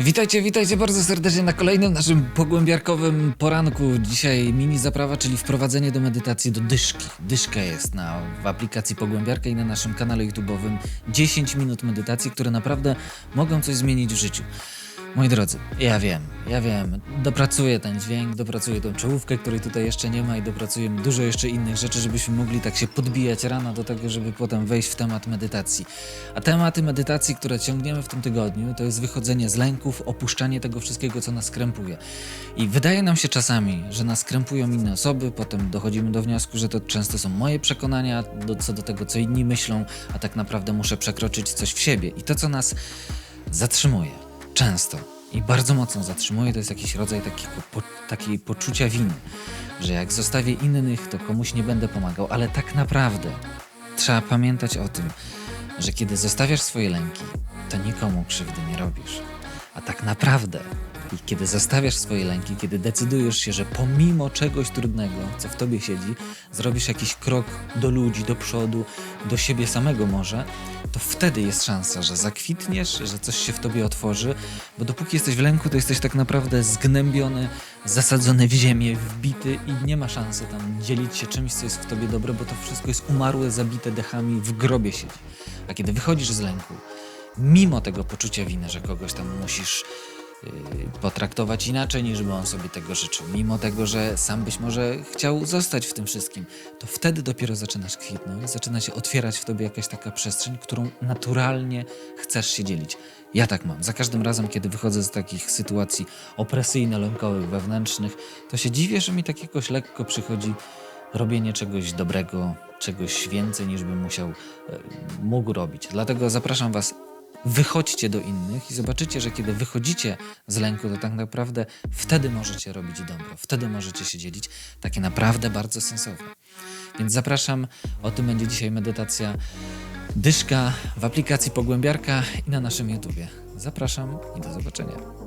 Witajcie, witajcie bardzo serdecznie na kolejnym naszym pogłębiarkowym poranku. Dzisiaj mini zaprawa, czyli wprowadzenie do medytacji do dyszki. Dyszka jest na, w aplikacji Pogłębiarka i na naszym kanale YouTube'owym 10 minut medytacji, które naprawdę mogą coś zmienić w życiu. Moi drodzy, ja wiem, ja wiem, dopracuję ten dźwięk, dopracuję tą czołówkę, której tutaj jeszcze nie ma i dopracuję dużo jeszcze innych rzeczy, żebyśmy mogli tak się podbijać rano do tego, żeby potem wejść w temat medytacji. A tematy medytacji, które ciągniemy w tym tygodniu, to jest wychodzenie z lęków, opuszczanie tego wszystkiego, co nas krępuje. I wydaje nam się czasami, że nas krępują inne osoby, potem dochodzimy do wniosku, że to często są moje przekonania do, co do tego, co inni myślą, a tak naprawdę muszę przekroczyć coś w siebie. I to, co nas zatrzymuje, często i bardzo mocno zatrzymuje, to jest jakiś rodzaj takiego, po, takiej poczucia winy, że jak zostawię innych, to komuś nie będę pomagał, ale tak naprawdę trzeba pamiętać o tym, że kiedy zostawiasz swoje lęki, to nikomu krzywdy nie robisz. A tak naprawdę, i kiedy zostawiasz swoje lęki, kiedy decydujesz się, że pomimo czegoś trudnego, co w tobie siedzi, zrobisz jakiś krok do ludzi, do przodu, do siebie samego może, to wtedy jest szansa, że zakwitniesz, że coś się w tobie otworzy, bo dopóki jesteś w lęku, to jesteś tak naprawdę zgnębiony, zasadzony w ziemię, wbity i nie ma szansy tam dzielić się czymś, co jest w tobie dobre, bo to wszystko jest umarłe, zabite dechami, w grobie siedzi. A kiedy wychodzisz z lęku, mimo tego poczucia winy, że kogoś tam musisz potraktować inaczej niż by on sobie tego życzył, mimo tego, że sam być może chciał zostać w tym wszystkim, to wtedy dopiero zaczynasz kwitnąć, zaczyna się otwierać w tobie jakaś taka przestrzeń, którą naturalnie chcesz się dzielić. Ja tak mam. Za każdym razem, kiedy wychodzę z takich sytuacji opresyjno-lękowych, wewnętrznych, to się dziwię, że mi tak jakoś lekko przychodzi robienie czegoś dobrego, czegoś więcej niż bym musiał, e, mógł robić. Dlatego zapraszam Was wychodźcie do innych i zobaczycie, że kiedy wychodzicie z lęku, to tak naprawdę wtedy możecie robić dobro, wtedy możecie się dzielić. Takie naprawdę bardzo sensowne. Więc zapraszam, o tym będzie dzisiaj medytacja dyszka w aplikacji Pogłębiarka i na naszym YouTubie. Zapraszam i do zobaczenia.